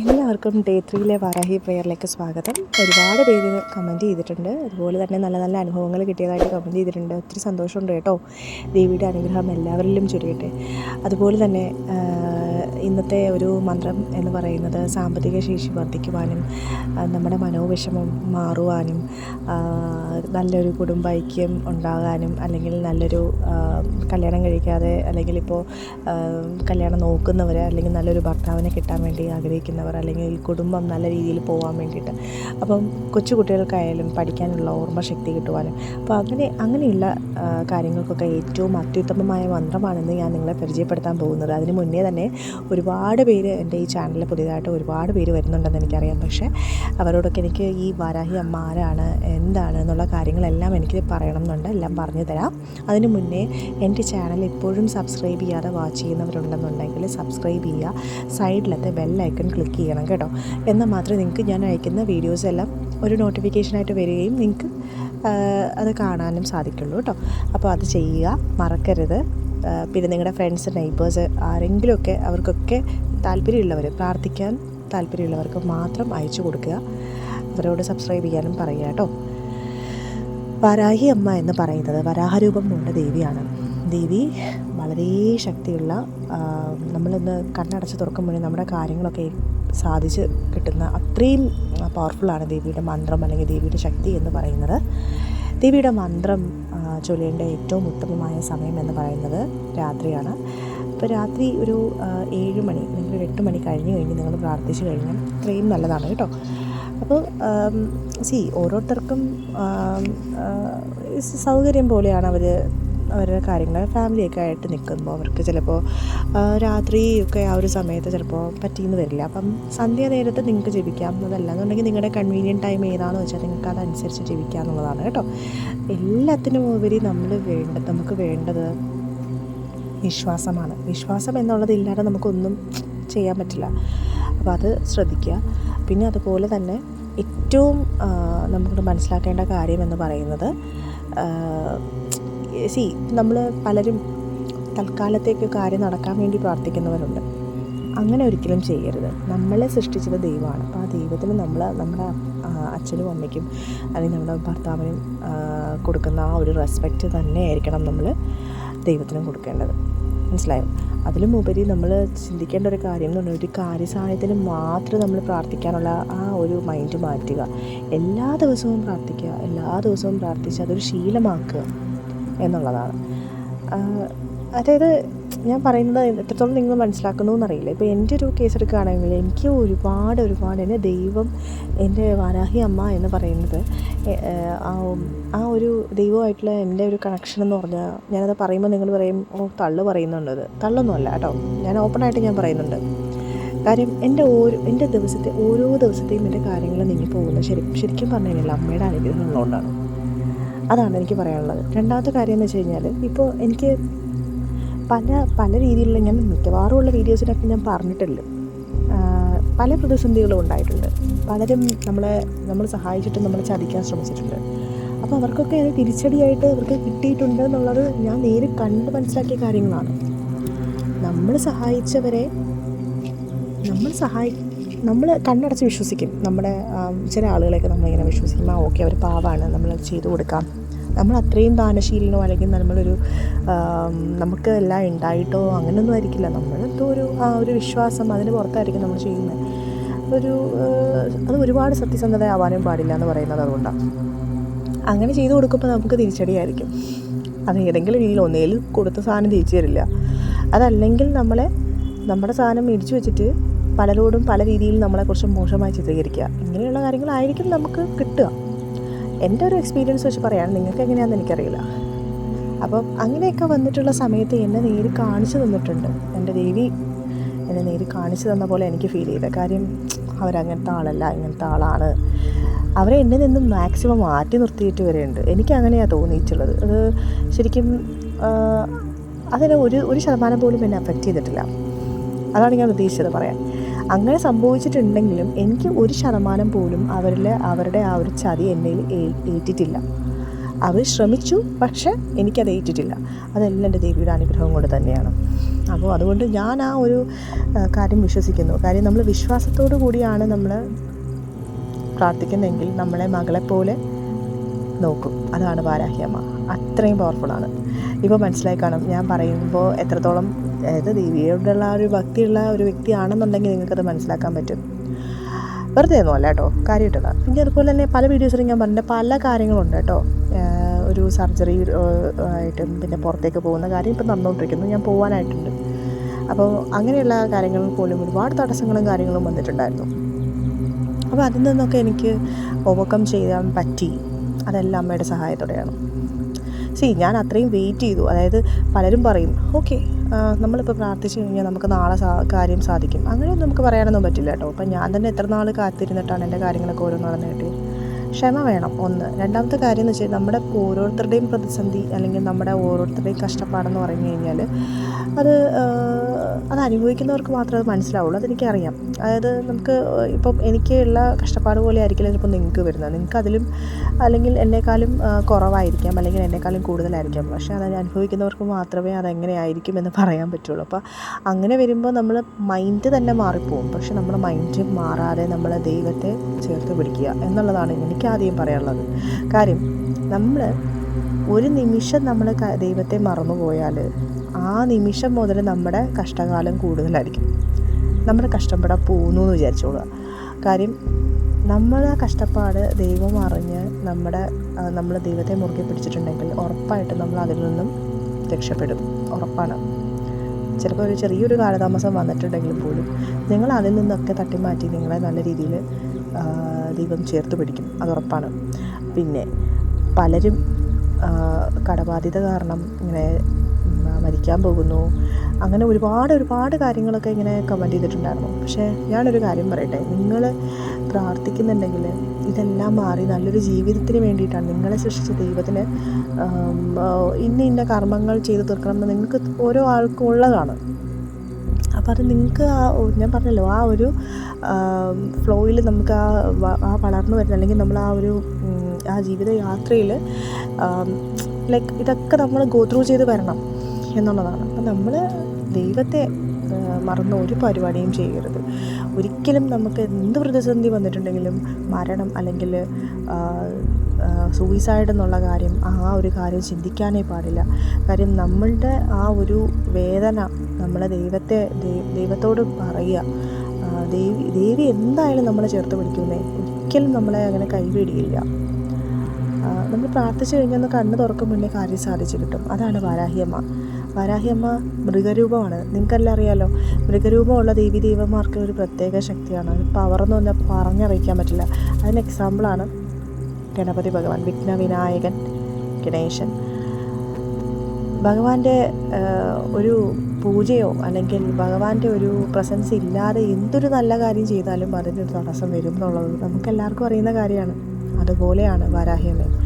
എല്ലാവർക്കും ഡേ ത്രീയിലെ വാരാഹി പ്രെയറിലേക്ക് സ്വാഗതം. ഒരുപാട് പേര് കമന്റ് ചെയ്തിട്ടുണ്ട്. അതുപോലെ തന്നെ നല്ല നല്ല അനുഭവങ്ങൾ കിട്ടിയതായിട്ട് കമന്റ് ചെയ്തിട്ടുണ്ട്. ഒത്തിരി സന്തോഷമുണ്ട് കേട്ടോ. ദേവിയുടെ അനുഗ്രഹം എല്ലാവരിലും ചുരിയട്ടെ അതുപോലെ തന്നെ ഇന്നത്തെ ഒരു മന്ത്രം എന്ന് പറയുന്നത് സാമ്പത്തിക ശേഷി വർദ്ധിക്കുവാനും നമ്മുടെ മനോവിഷമം മാറുവാനും നല്ലൊരു കുടുംബൈക്യം ഉണ്ടാകാനും അല്ലെങ്കിൽ നല്ലൊരു കല്യാണം കഴിക്കാതെ അല്ലെങ്കിൽ ഇപ്പോൾ കല്യാണം നോക്കുന്നവർ അല്ലെങ്കിൽ നല്ലൊരു ഭർത്താവിനെ കിട്ടാൻ വേണ്ടി ആഗ്രഹിക്കുന്നവർ അല്ലെങ്കിൽ കുടുംബം നല്ല രീതിയിൽ പോകാൻ വേണ്ടിയിട്ട്. അപ്പം കൊച്ചു കുട്ടികൾക്കായാലും പഠിക്കാനുള്ള ഓർമ്മശക്തി കിട്ടുവാനും. അപ്പോൾ അങ്ങനെ അങ്ങനെയുള്ള കാര്യങ്ങൾക്കൊക്കെ ഏറ്റവും അത്യുത്തമമായ മന്ത്രമാണെന്ന് ഞാൻ നിങ്ങളെ പരിചയപ്പെടുത്താൻ പോകുന്നത്. അതിന് മുന്നേ തന്നെ ഒരുപാട് പേര് എന്റെ ഈ ചാനലിൽ പുതിയതായിട്ട് ഒരുപാട് പേര് വരുന്നുണ്ടെന്ന് എനിക്കറിയാം. പക്ഷേ അവരോടൊക്കെ എനിക്ക് ഈ വാരാഹി അമ്മ ആരാണ് എന്താണ് എന്നുള്ള കാര്യങ്ങളെല്ലാം എനിക്ക് പറയണം എന്നുണ്ട് എല്ലാം പറഞ്ഞു തരാം. അതിന് മുന്നേ എന്റെ ചാനൽ ഇപ്പോഴും സബ്സ്ക്രൈബ് ചെയ്യാതെ വാച്ച് ചെയ്യുന്നവരുണ്ടെന്നുണ്ടെങ്കിൽ സബ്സ്ക്രൈബ് ചെയ്യുക. സൈഡിലത്തെ ബെല്ലൈക്കൺ ക്ലിക്ക് ചെയ്യണം കേട്ടോ. എന്നാൽ മാത്രമേ നിങ്ങൾക്ക് ഞാൻ അയക്കുന്ന വീഡിയോസ് എല്ലാം ഒരു നോട്ടിഫിക്കേഷനായിട്ട് വരികയും നിങ്ങൾക്ക് അത് കാണാനും സാധിക്കുള്ളൂ കേട്ടോ. അപ്പോൾ അത് ചെയ്യുക. മറക്കരുത്. പിന്നെ നിങ്ങളുടെ ഫ്രണ്ട്സ് നെയ്ബേഴ്സ് ആരെങ്കിലുമൊക്കെ അവർക്കൊക്കെ താല്പര്യമുള്ളവർ പ്രാർത്ഥിക്കാൻ താല്പര്യമുള്ളവർക്ക് മാത്രം അയച്ചു കൊടുക്കുക. അവരോട് സബ്സ്ക്രൈബ് ചെയ്യാനും പറയുക കേട്ടോ. വരാഹി അമ്മ എന്ന് പറയുന്നത് വരാഹരൂപം കൊണ്ട ദേവിയാണ്. ദേവി വളരെ ശക്തിയുള്ള നമ്മളിന്ന് കണ്ണടച്ച് തുറക്കുമ്പോഴേ നമ്മുടെ കാര്യങ്ങളൊക്കെ സാധിച്ച് കിട്ടുന്ന അത്രയും പവർഫുള്ളാണ് ദേവിയുടെ മന്ത്രം അല്ലെങ്കിൽ ദേവിയുടെ ശക്തി എന്ന് പറയുന്നത്. ദേവിയുടെ മന്ത്രം ചൊല്ലേണ്ട ഏറ്റവും ഉത്തമമായ സമയം എന്ന് പറയുന്നത് രാത്രിയാണ്. ഇപ്പോൾ രാത്രി ഒരു ഏഴ് മണി അല്ലെങ്കിൽ ഒരു എട്ട് മണി കഴിഞ്ഞ് കഴിഞ്ഞ് നിങ്ങൾ പ്രാർത്ഥിച്ചു കഴിഞ്ഞാൽ അത്രയും നല്ലതാണ് കേട്ടോ. അപ്പോൾ സി ഓരോരുത്തർക്കും സൗകര്യം പോലെയാണ് അവർ അവരുടെ കാര്യങ്ങൾ ഫാമിലിയൊക്കെ ആയിട്ട് നിൽക്കുമ്പോൾ അവർക്ക് ചിലപ്പോൾ രാത്രിയൊക്കെ ആ ഒരു സമയത്ത് ചിലപ്പോൾ പറ്റിയെന്ന് വരില്ല. അപ്പം സന്ധ്യ നേരത്ത് നിങ്ങൾക്ക് ജപിക്കാം എന്നുണ്ടെങ്കിൽ നിങ്ങളുടെ കൺവീനിയന്റ് ടൈം ഏതാണെന്ന് വെച്ചാൽ നിങ്ങൾക്ക് അതനുസരിച്ച് ജപിക്കുക എന്നുള്ളതാണ് കേട്ടോ. എല്ലാത്തിനും ഉപരി നമ്മൾ വേണ്ടത് നമുക്ക് വേണ്ടത് വിശ്വാസമാണ്. വിശ്വാസം എന്നുള്ളത് ഇല്ലാതെ നമുക്കൊന്നും ചെയ്യാൻ പറ്റില്ല. അപ്പോൾ അത് ശ്രദ്ധിക്കുക. പിന്നെ അതുപോലെ തന്നെ ഏറ്റവും നമുക്ക് മനസ്സിലാക്കേണ്ട കാര്യം എന്ന് പറയുന്നത് സി നമ്മൾ പലരും തൽക്കാലത്തേക്ക് കാര്യം നടക്കാൻ വേണ്ടി പ്രാർത്ഥിക്കുന്നവരുണ്ട്. അങ്ങനെ ഒരിക്കലും ചെയ്യരുത്. നമ്മളെ സൃഷ്ടിച്ചത് ദൈവമാണ്. അപ്പോൾ ആ ദൈവത്തിന് നമ്മൾ നമ്മുടെ അച്ഛനും അമ്മയ്ക്കും അല്ലെങ്കിൽ നമ്മുടെ ഭർത്താവിനും കൊടുക്കുന്ന ആ ഒരു റെസ്പെക്റ്റ് തന്നെ ആയിരിക്കണം നമ്മൾ ദൈവത്തിനും കൊടുക്കേണ്ടത്. മനസ്സിലായോ? അതിലും ഉപരി നമ്മൾ ചിന്തിക്കേണ്ട ഒരു കാര്യം എന്ന് പറഞ്ഞാൽ ഒരു കാര്യസാധ്യത്തിന് മാത്രം നമ്മൾ പ്രാർത്ഥിക്കാനുള്ള ആ ഒരു മൈൻഡ് മാറ്റുക. എല്ലാ ദിവസവും പ്രാർത്ഥിക്കുക. എല്ലാ ദിവസവും പ്രാർത്ഥിച്ച് അതൊരു ശീലമാക്കുക. എന്നുള്ളതാണ്. അതായത് ഞാൻ പറയുന്നത് എത്രത്തോളം നിങ്ങൾ മനസ്സിലാക്കുന്നു എന്നറിയില്ല ഇപ്പോൾ എന്റെ ഒരു കേസ് എടുക്കുകയാണെങ്കിൽ എനിക്ക് ഒരുപാട് ഒരുപാട് എന്നെ ദൈവം എന്റെ വാരാഹി അമ്മ എന്ന് പറയുന്നത് ആ ആ ഒരു ദൈവമായിട്ടുള്ള എന്റെ ഒരു കണക്ഷൻ എന്ന് പറഞ്ഞാൽ ഞാനത് പറയുമ്പോൾ നിങ്ങൾ പറയും ഓ തള്ളു പറയുന്നുണ്ടത് തള്ളൊന്നുമല്ല കേട്ടോ. ഞാൻ ഓപ്പണായിട്ട് ഞാൻ പറയുന്നുണ്ട്. കാര്യം എന്റെ ഓരോ എന്റെ ദിവസത്തെ ഓരോ ദിവസത്തെയും എന്റെ കാര്യങ്ങൾ നീങ്ങി പോകുന്നത് ശരി ശരിക്കും പറഞ്ഞു കഴിഞ്ഞാൽ അമ്മയുടെ അനുഗ്രഹം ഉള്ളതുകൊണ്ടാണ്. അതാണ് എനിക്ക് പറയാനുള്ളത്. രണ്ടാമത്തെ കാര്യം എന്ന് വെച്ച് കഴിഞ്ഞാൽ ഇപ്പോൾ എനിക്ക് പല പല രീതിയിലുള്ള ഞാൻ മിക്കവാറും ഉള്ള വീഡിയോസിനൊക്കെ ഞാൻ പറഞ്ഞിട്ടുണ്ട് പല പ്രതിസന്ധികളും ഉണ്ടായിട്ടുണ്ട്. പലരും നമ്മളെ നമ്മൾ സഹായിച്ചിട്ട് നമ്മളെ ചതിക്കാൻ ശ്രമിച്ചിട്ടുണ്ട്. അപ്പോൾ അവർക്കൊക്കെ അത് തിരിച്ചടിയായിട്ട് അവർക്ക് കിട്ടിയിട്ടുണ്ട് എന്നുള്ളത് ഞാൻ നേരിൽ കണ്ട് മനസ്സിലാക്കിയ കാര്യങ്ങളാണ്. നമ്മൾ സഹായിച്ചവരെ നമ്മൾ സഹായി നമ്മൾ കണ്ണടച്ച് വിശ്വസിക്കും. നമ്മുടെ ചില ആളുകളെയൊക്കെ നമ്മളിങ്ങനെ വിശ്വസിക്കും. ആ ഓക്കെ അവർ പാവാണ് നമ്മൾ ചെയ്തു കൊടുക്കാം. നമ്മൾ അത്രയും ദാനശീലനോ അല്ലെങ്കിൽ നമ്മളൊരു നമുക്ക് എല്ലാം ഉണ്ടായിട്ടോ അങ്ങനെയൊന്നും ആയിരിക്കില്ല. നമ്മളെന്തോ ഒരു ആ ഒരു വിശ്വാസം അതിന് പുറത്തായിരിക്കും നമ്മൾ ചെയ്യുന്നത്. ഒരു അത് ഒരുപാട് സത്യസന്ധത ആവാനും പാടില്ല എന്ന് പറയുന്നത് അതുകൊണ്ടാണ് അങ്ങനെ ചെയ്തു കൊടുക്കുമ്പോൾ നമുക്ക് തിരിച്ചടിയായിരിക്കും. അത് ഏതെങ്കിലും രീതിയിൽ ഒന്നേൽ കൊടുത്ത സാധനം തിരിച്ചു തരില്ല. അതല്ലെങ്കിൽ നമ്മളെ നമ്മുടെ സാധനം മേടിച്ചു വെച്ചിട്ട് പലരോടും പല രീതിയിൽ നമ്മളെക്കുറിച്ച് മോശമായി ചിത്രീകരിക്കുക. ഇങ്ങനെയുള്ള കാര്യങ്ങളായിരിക്കും നമുക്ക് കിട്ടുക. എന്റെ ഒരു എക്സ്പീരിയൻസ് വെച്ച് പറയുകയാണ് നിങ്ങൾക്ക് എങ്ങനെയാണെന്ന് എനിക്കറിയില്ല. അപ്പം അങ്ങനെയൊക്കെ വന്നിട്ടുള്ള സമയത്ത് എന്നെ നേരി കാണിച്ചു തന്നിട്ടുണ്ട്. എന്റെ ദേവി എന്നെ നേരി കാണിച്ചു തന്ന പോലെ എനിക്ക് ഫീൽ ചെയ്ത. കാര്യം അവരങ്ങനത്തെ ആളല്ല ഇങ്ങനത്തെ ആളാണ്. അവരെ എന്നെ നിന്നും മാക്സിമം മാറ്റി നിർത്തിയിട്ട് വരെയുണ്ട്. എനിക്ക് അങ്ങനെയാണ് തോന്നിയിട്ടുള്ളത്. അത് ശരിക്കും അതിന് ഒരു ഒരു ശതമാനം പോലും എന്നെ അഫക്റ്റ് ചെയ്തിട്ടില്ല. അതാണ് ഞാൻ ഉദ്ദേശിച്ചത് പറയാൻ. അങ്ങനെ സംഭവിച്ചിട്ടുണ്ടെങ്കിലും എനിക്ക് ഒരു ശതമാനം പോലും അവരിൽ അവരുടെ ആ ഒരു ചതി എന്നിൽ ഏറ്റിട്ടില്ല. അവർ ശ്രമിച്ചു പക്ഷെ എനിക്കത് ഏറ്റിട്ടില്ല. അതെല്ലാം എന്റെ ദേവിയുടെ അനുഗ്രഹം കൊണ്ട് തന്നെയാണ്. അപ്പോൾ അതുകൊണ്ട് ഞാൻ ആ ഒരു കാര്യം വിശ്വസിക്കുന്നു. കാര്യം നമ്മൾ വിശ്വാസത്തോടു കൂടിയാണ് നമ്മൾ പ്രാർത്ഥിക്കുന്നതെങ്കിൽ നമ്മളെ മകളെപ്പോലെ നോക്കും. അതാണ് വാരാഹ്യമ്മ അത്രയും പവർഫുള്ളാണ് ഇപ്പോൾ മനസ്സിലായി കാണും. ഞാൻ പറയുമ്പോൾ എത്രത്തോളം അതായത് ദേവിയോടുള്ള ആ ഒരു ഭക്തിയുള്ള ഒരു വ്യക്തിയാണെന്നുണ്ടെങ്കിൽ നിങ്ങൾക്കത് മനസ്സിലാക്കാൻ പറ്റും. വെറുതെ ഒന്നും അല്ല കേട്ടോ കാര്യമായിട്ടല്ല പിന്നെ അതുപോലെ തന്നെ പല വീഡിയോസിലും ഞാൻ പറഞ്ഞ പല കാര്യങ്ങളുണ്ട് കേട്ടോ. ഒരു സർജറി ആയിട്ടും പിന്നെ പുറത്തേക്ക് പോകുന്ന കാര്യം ഇപ്പം നടന്നുകൊണ്ടിരിക്കുന്നു ഞാൻ പോകാനായിട്ടുണ്ട് അപ്പോൾ അങ്ങനെയുള്ള കാര്യങ്ങൾ പോലും ഒരുപാട് തടസ്സങ്ങളും കാര്യങ്ങളും വന്നിട്ടുണ്ടായിരുന്നു. അപ്പോൾ അതിൽ നിന്നൊക്കെ എനിക്ക് ഓവർകം ചെയ്യാൻ പറ്റി. അതെല്ലാം അമ്മയുടെ സഹായത്തോടെയാണ്. സി ഞാൻ അത്രയും വെയിറ്റ് ചെയ്തു. അതായത് പലരും പറയും ഓക്കെ നമ്മളിപ്പോൾ പ്രാർത്ഥിച്ചു കഴിഞ്ഞാൽ നമുക്ക് നാളെ സാ കാര്യം സാധിക്കും. അങ്ങനെയൊന്നും നമുക്ക് പറയാനൊന്നും പറ്റില്ല കേട്ടോ. അപ്പം ഞാൻ തന്നെ എത്ര നാൾ കാത്തിരുന്നിട്ടാണ് എന്റെ കാര്യങ്ങളൊക്കെ ഓരോ നടന്നിട്ട് ക്ഷമ വേണം ഒന്ന്. രണ്ടാമത്തെ കാര്യം എന്ന് വെച്ചാൽ നമ്മുടെ ഓരോരുത്തരുടെയും പ്രതിസന്ധി അല്ലെങ്കിൽ നമ്മുടെ ഓരോരുത്തരുടെയും കഷ്ടപ്പാടെന്ന് പറഞ്ഞു കഴിഞ്ഞാൽ അത് അത് അനുഭവിക്കുന്നവർക്ക് മാത്രമേ അത് മനസ്സിലാവുള്ളൂ. അതെനിക്കറിയാം. അതായത് നമുക്ക് ഇപ്പം എനിക്കുള്ള കഷ്ടപ്പാട് പോലെ ആയിരിക്കില്ല ചിലപ്പോൾ നിങ്ങൾക്ക് വരുന്നത്. നിങ്ങൾക്ക് അതിലും അല്ലെങ്കിൽ എന്നെക്കാളും കുറവായിരിക്കാം അല്ലെങ്കിൽ എന്നെക്കാളും കൂടുതലായിരിക്കാം. പക്ഷേ അത് അനുഭവിക്കുന്നവർക്ക് മാത്രമേ അതെങ്ങനെയായിരിക്കും എന്ന് പറയാൻ പറ്റുള്ളൂ. അപ്പോൾ അങ്ങനെ വരുമ്പോൾ നമ്മൾ മൈൻഡ് തന്നെ മാറിപ്പോവും. പക്ഷെ നമ്മുടെ മൈൻഡ് മാറാതെ നമ്മൾ ദൈവത്തെ ചേർത്ത് പിടിക്കുക എന്നുള്ളതാണ് എനിക്ക് ആദ്യം പറയാനുള്ളത്. കാര്യം നമ്മൾ ഒരു നിമിഷം നമ്മൾ ദൈവത്തെ മറന്നുപോയാൽ ആ നിമിഷം മുതൽ നമ്മുടെ കഷ്ടകാലം കൂടുതലായിരിക്കും. നമ്മൾ കഷ്ടപ്പെടാൻ പോകുന്നു എന്ന് വിചാരിച്ചോളുക. കാര്യം നമ്മൾ ആ കഷ്ടപ്പാട് ദൈവം അറിഞ്ഞ് നമ്മുടെ നമ്മൾ ദൈവത്തെ മുറുകെ പിടിച്ചിട്ടുണ്ടെങ്കിൽ ഉറപ്പായിട്ടും നമ്മൾ അതിൽ നിന്നും രക്ഷപ്പെടും. ഉറപ്പാണ്. ചിലപ്പോൾ ഒരു ചെറിയൊരു കാലതാമസം വന്നിട്ടുണ്ടെങ്കിൽ പോലും നിങ്ങൾ അതിൽ നിന്നൊക്കെ തട്ടിമാറ്റി നിങ്ങളെ നല്ല രീതിയിൽ ദൈവം ചേർത്ത് പിടിക്കും. അത് ഉറപ്പാണ്. പിന്നെ പലരും കടബാധ്യത കാരണം ഇങ്ങനെ മരിക്കാൻ പോകുന്നു. അങ്ങനെ ഒരുപാട് ഒരുപാട് കാര്യങ്ങളൊക്കെ ഇങ്ങനെ കമന്റ് ചെയ്തിട്ടുണ്ടായിരുന്നു. പക്ഷേ ഞാനൊരു കാര്യം പറയട്ടെ. നിങ്ങൾ പ്രാർത്ഥിക്കുന്നുണ്ടെങ്കിൽ ഇതെല്ലാം മാറി നല്ലൊരു ജീവിതത്തിന് വേണ്ടിയിട്ടാണ് നിങ്ങളെ സൃഷ്ടിച്ച ദൈവത്തിന് ഇന്ന ഇന്ന കർമ്മങ്ങൾ ചെയ്തു തീർക്കണം എന്ന് നിങ്ങൾക്ക് ഓരോ ആൾക്കും ഉള്ളതാണ്. അപ്പോൾ അത് നിങ്ങൾക്ക് ആ ഞാൻ പറഞ്ഞല്ലോ ആ ഒരു ഫ്ലോയിൽ നമുക്ക് ആ ആ വളർന്നു വരുന്ന അല്ലെങ്കിൽ നമ്മൾ ആ ഒരു ആ ജീവിത യാത്രയിൽ ലൈക്ക് ഇതൊക്കെ നമ്മൾ ഗോത്രൂ ചെയ്ത് വരണം എന്നുള്ളതാണ്. അപ്പം നമ്മൾ ദൈവത്തെ മറന്ന ഒരു പരിപാടിയും ചെയ്യരുത്. ഒരിക്കലും നമുക്ക് എന്ത് പ്രതിസന്ധി വന്നിട്ടുണ്ടെങ്കിലും മരണം അല്ലെങ്കിൽ സൂയിസൈഡ് എന്നുള്ള കാര്യം ആ ഒരു കാര്യം ചിന്തിക്കാനേ പാടില്ല. കാര്യം നമ്മളുടെ ആ ഒരു വേദന നമ്മളെ ദൈവത്തെ ദൈവത്തോട് പറയുക ദേവി ദേവി എന്തായാലും നമ്മളെ ചേർത്ത് പിടിക്കുന്നേ ഒരിക്കലും നമ്മളെ അങ്ങനെ കൈവിടിയില്ല നമ്മൾ പ്രാർത്ഥിച്ചു കഴിഞ്ഞാൽ ഒന്ന് കണ്ണ് തുറക്കും മുന്നേ കാര്യം സാധിച്ചു കിട്ടും. അതാണ് വാരാഹിയമ്മ. വാരാഹിയമ്മ മൃഗരൂപമാണ്. നിങ്ങൾക്കെല്ലാം അറിയാലോ മൃഗരൂപമുള്ള ദേവി ദേവന്മാർക്ക് ഒരു പ്രത്യേക ശക്തിയാണ്. പവർ എന്ന് പറഞ്ഞാൽ പറഞ്ഞറിയിക്കാൻ പറ്റില്ല. അതിന് എക്സാമ്പിളാണ് ഗണപതി ഭഗവാൻ വിഘ്ന വിനായകൻ ഗണേശൻ. ഭഗവാന്റെ ഒരു പൂജയോ അല്ലെങ്കിൽ ഭഗവാന്റെ ഒരു പ്രസൻസ് ഇല്ലാതെ എന്തൊരു നല്ല കാര്യം ചെയ്താലും അതിനൊരു തടസ്സം വരും എന്നുള്ളത് നമുക്കെല്ലാവർക്കും അറിയുന്ന കാര്യമാണ്. അതുപോലെയാണ് വരാഹ്യമേ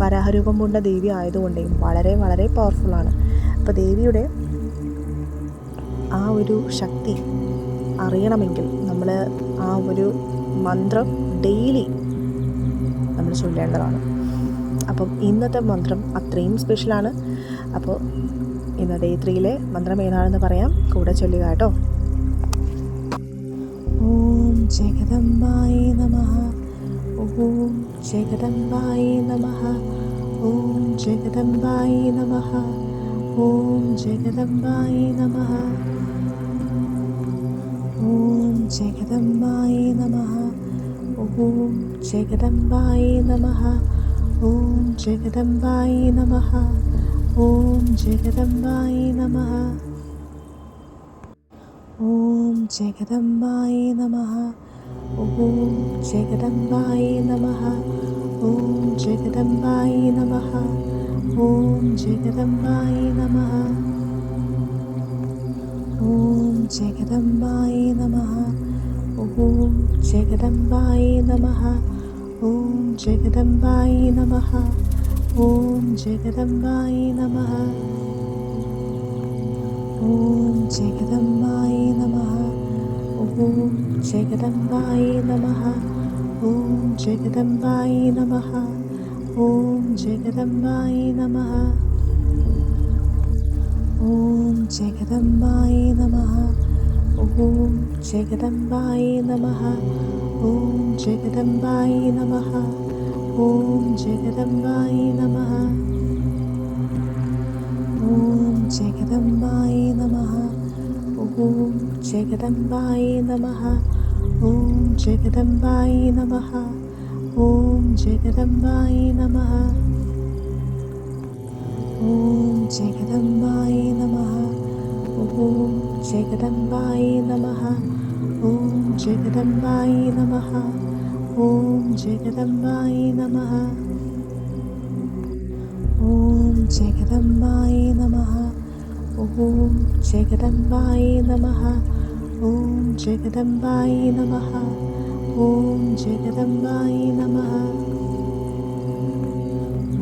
വരാഹരൂപം കൊണ്ട ദേവി ആയതുകൊണ്ടേയും വളരെ വളരെ പവർഫുള്ളാണ് അപ്പോൾ ദേവിയുടെ ആ ഒരു ശക്തി അറിയണമെങ്കിൽ നമ്മൾ ആ ഒരു മന്ത്രം ഡെയിലി നമ്മൾ ചൊല്ലേണ്ടതാണ്. അപ്പം ഇന്നത്തെ മന്ത്രം അത്രയും സ്പെഷ്യലാണ് അപ്പോൾ ഇന്ന് ഡേ ത്രീയിലെ മന്ത്രം ഏതാണെന്ന് പറയാം. കൂടെ ചൊല്ലുക കേട്ടോ. ഓം ജഗദമ്പായി ஜெகதம்பாயே நமஹ ஓம் ஜெகதம்பாயே நமஹ ஓம் ஜெகதம்பாயே நமஹ ஓம் ஜெகதம்பாயே நமஹ ஓம் ஜெகதம்பாயே நமஹ ஓம் ஜெகதம்பாயே நமஹ ஓம் ஜெகதம்பாயே நமஹ ஓம் ஜெகதம்பாயே நமஹ ജഗദമ്പായി നമ ഓം ജഗദമ്പായി നമ ഓം ജഗദമ്പായി നമ ഓം ജഗദമ്പായി നമ ഓം ജഗദമ്പായി നമ ഓം ജഗദമ്പായി നമ ഓം ജഗദമ്പായി നമ ഓം ജഗദമ്പായി നമ ഓം ജഗദമ്പായി നമ ഓം ജഗദമ്പായി നമ ഓം ജഗദമ്പായി നമ ഓം ജഗദമ്പായി നമ ഓം ജഗദംബായേ നമ ഓം ജഗദംബായേ നമ ഓം ജഗദംബായേ നമ ഓം ജഗദംബായേ നമ ഓം ജഗദംബായേ जगदंबाई नमः। ॐ जगदम्बायै नमः। ॐ जगदम्बाई नमः। ॐ जगदम्बायै नमः। ॐ जगदम्बाई नमः। ॐ जगदम्बाई नमः। ॐ जगदम्बायै नमः। ॐ जगदम्बायै नमः। ॐ जगदम्बायै नमः। ॐ जगदम्बाय नमः। ॐ जगदम्बाय नमः।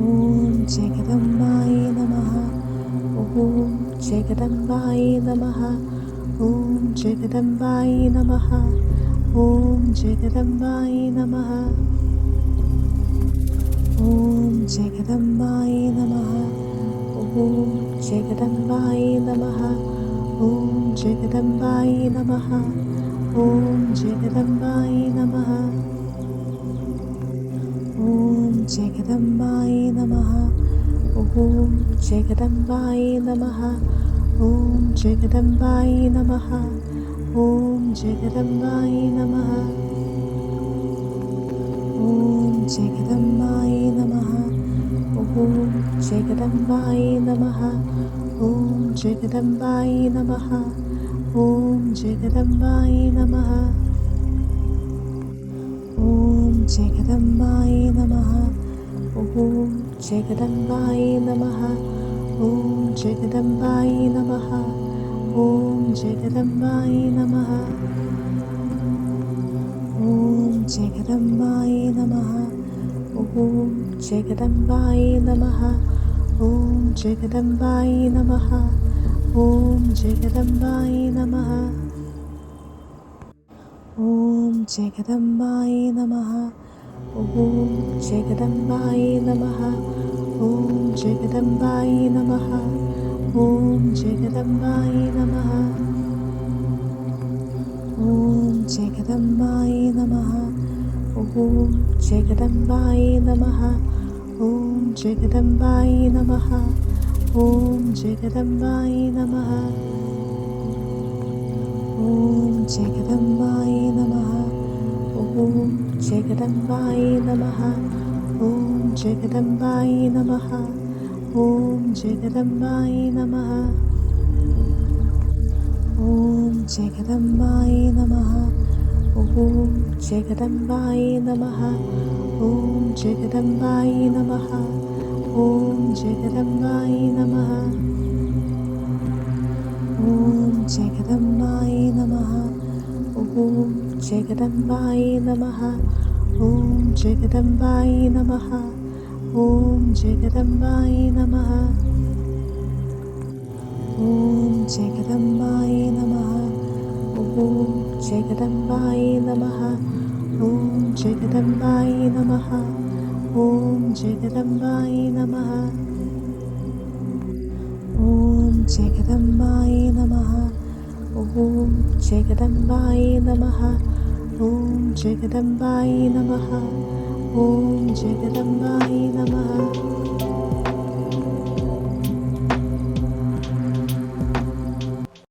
ॐ जगदम्बाय नमः। ॐ जगदम्बाय नमः। ॐ जगदम्बाय नमः। ॐ जगदम्बाय नमः। ॐ जगदम्बाय नमः। ॐ जगदम्बाय नमः। ॐ जगदंबाई नमः। ॐ जगदम्बायै नमः। ॐ जगदम्बाई नमः। ॐ जगदम्बायै नमः। ॐ जगदंबाई नमः। ॐ जगदम्बायै नमः। ॐ जगदम्बायै नमः। ॐ जगदम्बायै नमः। ॐ जगदम्बायै नमः। ॐ जगदम्बाय नमः ॐ जगदम्बाय नमः ॐ जगदम्बाय नमः ॐ जगदम्बाय नमः ॐ जगदम्बाय नमः ॐ जगदम्बाय नमः ॐ जगदम्बाय नमः ॐ जगदम्बाय नमः ओम जगदम्बायै नमः। ओम जगदम्बायै नमः। ओम जगदम्बायै नमः। ओम जगदम्बायै नमः। ओम जगदम्बायै नमः। ओम जगदम्बायै नमः। ओम जगदम्बायै नमः। ओम जगदम्बाई नमः ओम जगदम्बायै नमः। ॐ जगदम्बाय नमः ॐ जगदम्बाय नमः ॐ जगदम्बाय नमः ॐ जगदम्बाय नमः ॐ जगदम्बाय नमः ॐ जगदम्बाय नमः ॐ जगदम्बाय नमः ॐ जगदम्बाय नमः ॐ जगदम्बाय नमः ॐ जगदम्बाय नमः ॐ जगदम्बाय नमः ॐ जगदम्बाय नमः ॐ जगदम्बाय नमः ॐ जगदम्बाय नमः ॐ जगदम्बाय नमः ॐ जगदम्बाय नमः ॐ जगदम्बाय नमः ॐ जगदम्बाय नमः ॐ जगदम्बाय नमः ॐ जगदम्बाय नमः ॐ जगदम्बाय नमः